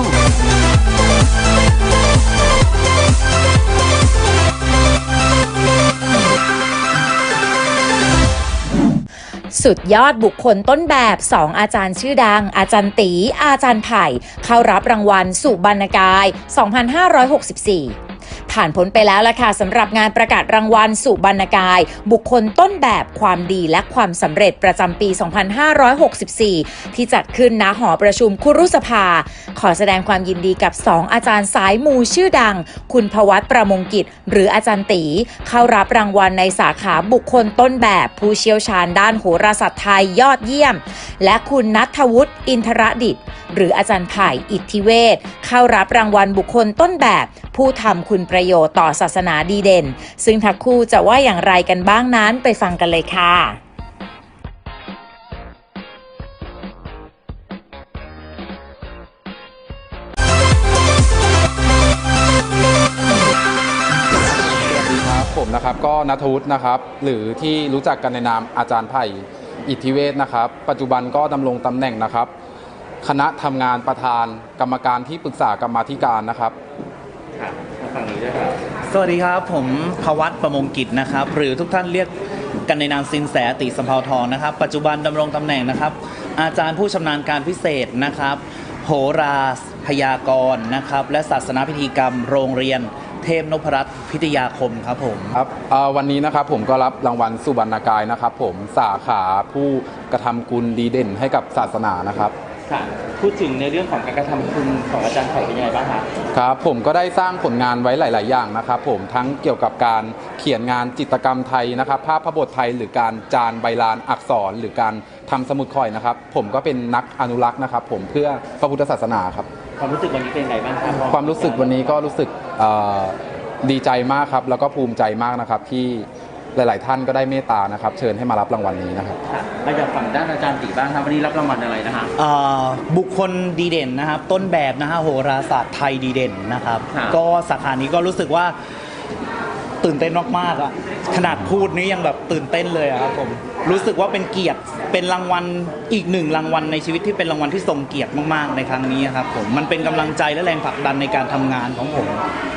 ลสุดยอดบุคคลต้นแบบ 2 อาจารย์ชื่อดัง อาจารย์ตี อาจารย์ไผ่ เข้ารับรางวัลสุบรรณกาย 2564 ผ่านพ้นไปแล้วล่ะค่ะสำหรับงานประกาศรางวัลสุบรรณกาย บุคคลต้นแบบความดีและความสำเร็จประจำปี 2564 ที่จัดขึ้นณหอประชุมคุรุสภา ขอแสดงความยินดีกับ 2 อาจารย์สายมูชื่อดัง คุณพวัตประมงกิจ หรืออาจารย์ตี เข้ารับรางวัลในสาขาบุคคลต้นแบบผู้เชี่ยวชาญด้านโหราศาสตร์ไทยยอดเยี่ยม และคุณนัทวุฒิอินทรดิตหรืออาจารย์ไผ่อิทธิเวศเข้ารับรางวัลบุคคลต้นแบบ ผู้ทำคุณประโยชน์ต่อศาสนาดีเด่น ซึ่งทั้งคู่จะว่าอย่างไรกันบ้างนั้นไปฟังกันเลยค่ะสวัสดีครับผมนะครับก็นัทวุฒินะครับ หรือที่รู้จักกันในนามอาจารย์ไผ่อิทธิเวศนะครับ ปัจจุบันก็ดำรงตำแหน่งนะครับ คณะทำงานประธานกรรมการที่ปรึกษากรรมาธิการนะครับครับมาฝั่งนี้ด้วยครับสวัสดีครับ ผมพวัตประมงกิจนะครับ หรือทุกท่านเรียกกันในนามสินแสติสำเภาทองนะครับ ปัจจุบันดำรงตำแหน่งนะครับ อาจารย์ผู้ชำนาญการพิเศษนะครับ โหราพยากรณ์นะครับ และศาสนาพิธีกรรมโรงเรียน เทพนพรัตน์พิทยาคมครับผม ครับเอ่อวันนี้นะครับผมก็รับรางวัลสุบรรณกายนะครับ ผมสาขาผู้กระทำคุณดีเด่นให้กับศาสนานะครับ ค่ะพูดถึงในเรื่องของการกระทำคุณของอาจารย์ไผ่เป็นยังไงบ้างคะครับผมก็ได้สร้างผลงานไว้หลาย ๆ อย่างนะครับผมทั้งเกี่ยวกับการเขียนงานจิตรกรรมไทยนะครับ ภาพพระบทไทยหรือการจานใบลานอักษร หรือการทำสมุดข่อยนะครับ ผมก็เป็นนักอนุรักษ์นะครับ ผมเพื่อพระพุทธศาสนาครับ ความรู้สึกวันนี้เป็นยังไงบ้างครับความรู้สึกวันนี้ก็รู้สึกเอ่อดีใจมากครับ แล้วก็ภูมิใจมากนะครับที่ หลาย ๆ ท่านก็ได้เมตตานะครับ เชิญให้มารับรางวัลนี้นะครับ ค่ะมาจากฝั่งด้านอาจารย์ตีบ้างครับวันนี้รับรางวัลอะไรนะคะอ่าบุคคลดีเด่นนะครับ ต้นแบบนะฮะโหราศาสตร์ไทยดีเด่นนะครับ ครับ ก็สาขานี้ก็รู้สึกว่าตื่นเต้นมากๆอะขนาดพูดนี้ยังแบบตื่นเต้นเลยอะครับผมรู้สึกว่าเป็นเกียรติ เป็นรางวัลอีกหนึ่งรางวัลในชีวิตที่เป็นรางวัลที่ทรงเกียรติมากๆในครั้งนี้ครับผมมันเป็นกำลังใจและแรงผลักดันในการทำงานของผม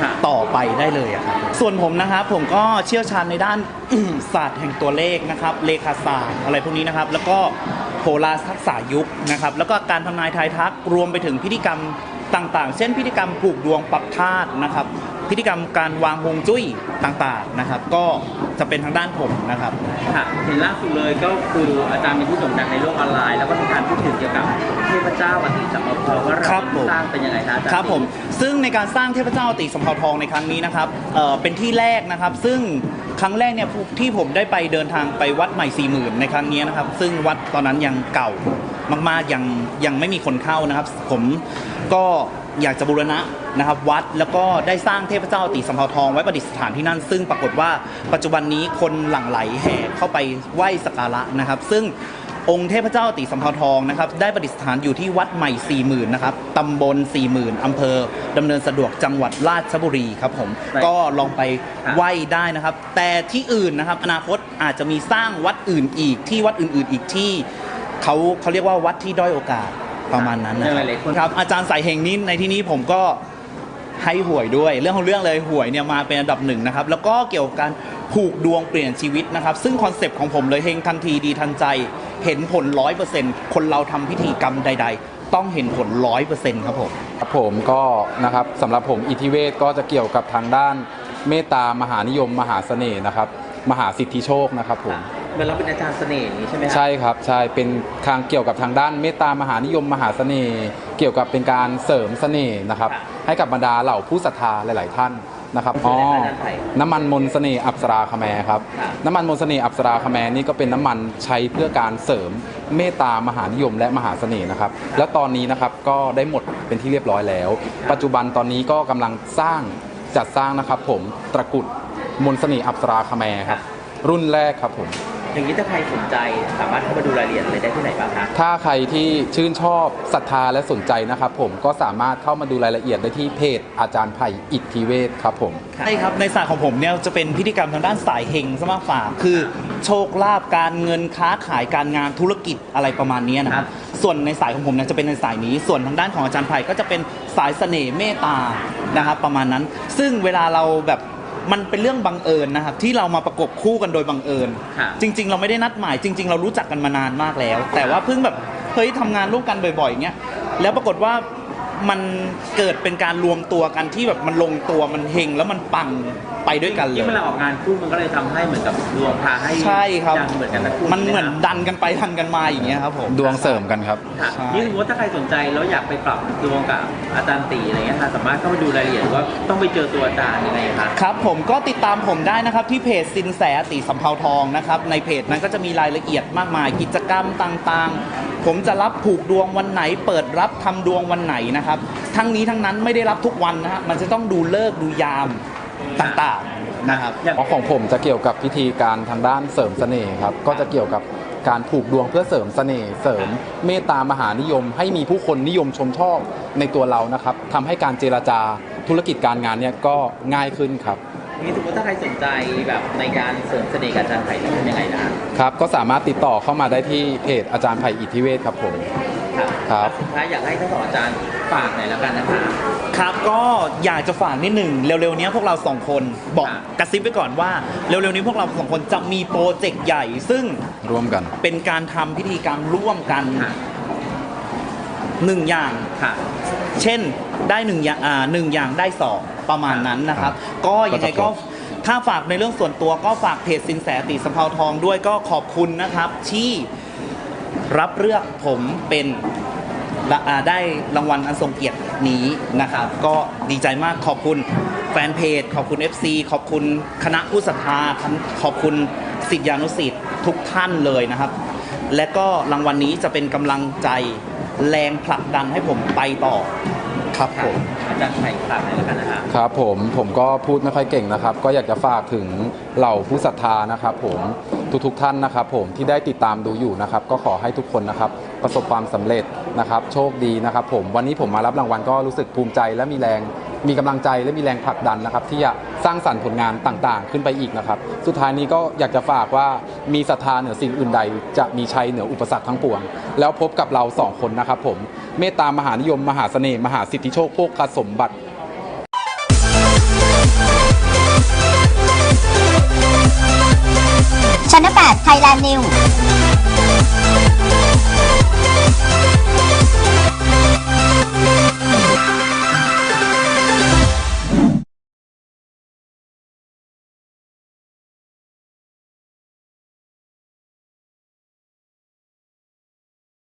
ค่ะต่อไปได้เลยอะครับส่วนผมนะครับผมก็เชี่ยวชาญในด้าน ศาสตร์แห่งตัวเลขนะครับเลขาศาสตร์อะไรพวกนี้นะครับ แล้วก็โหราทักษะยุคนะครับแล้วก็การทำนายทายทักรวมไปถึงพิธีกรรมต่างๆ เช่นพิธีกรรมผูกดวงปักธาตุนะครับ พิธีกรรมการวางฮวงจุ้ยต่างๆนะครับ ก็จะเป็นทางด้านผมนะครับ ค่ะเห็นล่าสุดเลยก็คืออาจารย์เป็นที่โด่งดังในโลกออนไลน์ แล้วก็มีการพูดถึงเกี่ยวกับเทพเจ้าอติสัมมาพรว่าเราครับผม สร้างเป็นยังไงคะอาจารย์ครับผมซึ่งในการสร้างเทพเจ้าอติสมภาวทองในครั้งนี้นะครับเอ่อเป็นที่แรกนะครับ ซึ่งครั้งแรกเนี่ยที่ผมได้ไปเดินทางไปวัดใหม่สี่หมื่นในครั้งนี้นะครับ ซึ่งวัดตอนนั้นยังเก่ามากๆยังยังไม่มีคนเข้านะครับ ผมก็ อยากจะบูรณะนะครับวัดแล้วก็ได้สร้างเทพเจ้าอติสมภาวทองไว้ประดิษฐานที่นั่น ซึ่งปรากฏว่าปัจจุบันนี้คนหลั่งไหลแห่เข้าไปไหว้สักการะนะครับ ซึ่งองค์เทพเจ้าติสัมภาวทองนะครับได้ประดิษฐานอยู่ที่วัดใหม่40,000นะครับตำบล40,000อำเภอดำเนินสะดวกจังหวัดราชบุรีครับผมไปก็ลองไปไหว้ได้นะครับ แต่ที่อื่นนะครับอนาคตอาจจะมีสร้างวัดอื่นอีกที่วัดอื่น ๆ อีกที่เขาเขาเรียกว่าวัดที่ด้อยโอกาส ประมาณนั้นนะคหรับลายๆคนครับอาจารย์สายเฮงนี้ในที่นี้ผมก็ให้หวยด้วย เรื่องของเรื่องเลยหวยเนี่ยมาเป็นอันดับหนึ่งนะครับแล้วก็เกี่ยวกับการผูกดวงเปลี่ยนชีวิตนะครับ ซึ่งคอนเซปต์ของผมเลยเฮงทันทีดีทันใจ เห็นผลร้อยเปอร์เซ็นต์คนเราทำพิธีกรรมใด ๆ ต้องเห็นผลร้อยเปอร์เซ็นต์ครับผม ครับผมก็นะครับสำหรับผมอิทธิเวศก็จะเกี่ยวกับทางด้านเมตตามหานิยม มหาเสน่ห์นะครับ มหาสิทธิโชคนะครับผม เหมือนเราเป็นอาจารย์เสน่ห์อย่างนี้ใช่ไหมคะใช่ครับใช่เป็นทางเกี่ยวกับทางด้านเมตตามหานิยมมหาเสน่ห์ เกี่ยวกับเป็นการเสริมเสน่ห์นะครับให้กับบรรดาเหล่าผู้ศรัทธาหลาย ๆ ท่านนะครับอ๋อ๋อออาจารย์ไผ่น้ำมันมนต์เสน่ห์อัปสราคาแมร์ครับ ค่ะ น้ำมันมนต์เสน่ห์อัปสราคาแมร์นี่ก็เป็นน้ำมันใช้เพื่อการเสริมเมตตามหานิยมและมหาเสน่ห์นะครับ แล้วตอนนี้นะครับก็ได้หมดเป็นที่เรียบร้อยแล้ว ปัจจุบันตอนนี้ก็กำลังสร้างจัดสร้างนะครับ ผมตะกรุดมนต์เสน่ห์อัปสราคาแมร์ครับ รุ่นแรกครับผม อย่างนี้ถ้าใครสนใจสามารถเข้ามาดูรายละเอียดอะไรได้ที่ไหนบ้างคะถ้าใครที่ชื่นชอบศรัทธาและสนใจนะครับผมก็สามารถเข้ามาดูรายละเอียดได้ที่เพจอาจารย์ไผ่อิทธิเวศครับผมใช่ครับในศาสตร์ของผมเนี่ยจะเป็นพิธีกรรมทางด้านสายเฮงซะมากกว่าคือโชคลาภการเงินค้าขายการงานธุรกิจอะไรประมาณเนี้ยนะครับส่วนในสายของผมเนี่ยจะเป็นในสายนี้ ส่วนทางด้านของอาจารย์ไผ่ก็จะเป็นสายเสน่ห์เมตตานะครับประมาณนั้น ซึ่งเวลาเราแบบ มันเป็นเรื่องบังเอิญนะครับที่เรามาประกบคู่กันโดยบังเอิญค่ะจริง ๆ เราไม่ได้นัดหมายจริง ๆ เรารู้จักกันมานานมากแล้ว แต่ว่าเพิ่งแบบเฮ้ยทำงานร่วมกันบ่อยๆอย่างเงี้ยแล้วปรากฏว่า มันเกิดเป็นการรวมตัวกันที่แบบมันลงตัวมันเฮงแล้วมันปังไปด้วยกันเลยิ่งเวยลาออกงานคู่มันก็เลยทำให้เหมือนกับดวงพาให้ใช่ครับ ดังเหมือนกันนะคู่มันเหมือนดันกันไปดันกันมาอย่างเงี้ยครับผม ดวงเสริมกันครับ ค่ะใช่ นี่สมมติว่าถ้าใครสนใจแล้วอยากไปปรับดวงกับอาจารย์ตีอะไรเงี้ยค่ะสามารถเข้ามาดูรายละเอียดว่าต้องไปเจอตัวอาจารย์ยังไงคะครับผมก็ติดตามผมได้นะครับ ที่เพจสินแสติสำเภาทองนะครับ ในเพจนั้นก็จะมีรายละเอียดมากมายกิจกรรมต่างๆ ผมจะรับผูกดวงวันไหน เปิดรับทำดวงวันไหนนะครับ ทั้งนี้ทั้งนั้นไม่ได้รับทุกวันนะฮะมันจะต้องดูเลิกษ์ดูยามต่างๆนะครับอย่างเพราะของผมจะเกี่ยวกับพิธีการทางด้านเสริมเสน่ห์ครับ ก็จะเกี่ยวกับการผูกดวงเพื่อเสริมเสน่ห์เสริมเมตตามหานิยม ให้มีผู้คนนิยมชมชอบในตัวเรานะครับทำให้การเจรจาธุรกิจการงานเนี่ยก็ง่ายขึ้นครับ นี่สมมติถ้าใครสนใจแบบในการเสริมเสน่ห์กับอาจารย์ไผ่จะทำยังไงนะครับ ก็สามารถติดต่อเข้ามาได้ที่เพจอาจารย์ไผ่อิทธิเวศครับผม ค่ะครับ สุดท้ายอยากให้ทั้งสองอาจารย์ฝากหน่อยแล้วกันนะคะครับก็อยากจะฝากนิดหนึ่งเร็วๆนี้พวกเราสองคนบอกค่ะกระซิบไปก่อนว่า เร็วๆนี้พวกเราสองคนจะมีโปรเจกต์ใหญ่ ซึ่งร่วมกัน เป็นการทำพิธีกรรมร่วมกันค่ะหนึ่งอย่าง ค่ะ เช่นได้หนึ่งอย่างอ่าหนึ่งอย่างได้สองประมาณนั้นนะครับ ก็ยังไงก็ก็จะครบถ้าฝากในเรื่องส่วนตัวก็ฝากเพจสินแสติสำเภาทองด้วยก็ขอบคุณนะครับ ที่ รับเลือกผมเป็นละอ่าได้รางวัลอันทรงเกียรตินี้นะครับ ก็ดีใจมากขอบคุณแฟนเพจ ขอบคุณ FC ขอบคุณคณะผู้ศรัทธาขอบคุณสิทธิานุสิทธิ์ทุกท่านเลยนะครับ และก็รางวัลนี้จะเป็นกำลังใจแรงผลักดันให้ผมไปต่อครับผมอาจารย์ไผ่ฝากหน่อยแล้วกันนะคะครับผมผมก็พูดไม่ค่อยเก่งนะครับ ก็อยากจะฝากถึงเหล่าผู้ศรัทธานะครับผม ทุกๆท่านนะครับผมที่ได้ติดตามดูอยู่นะครับก็ขอให้ทุกคนนะครับประสบความสำเร็จนะครับ โชคดีนะครับผมวันนี้ผมมารับรางวัลก็รู้สึกภูมิใจและมีแรงมีกำลังใจและมีแรงผลักดันนะครับ ที่จะสร้างสรรค์ผลงานต่างๆ ขึ้นไปอีกนะครับ สุดท้ายนี้ก็อยากจะฝากว่ามีศรัทธาเหนือสิ่งอื่นใด จะมีชัยเหนืออุปสรรคทั้งปวง แล้วพบกับเราสองคนนะครับผมเมตตามหานิยมมหาเสน่ห์มหาสิทธิโชคโภคสมบัติ ชั้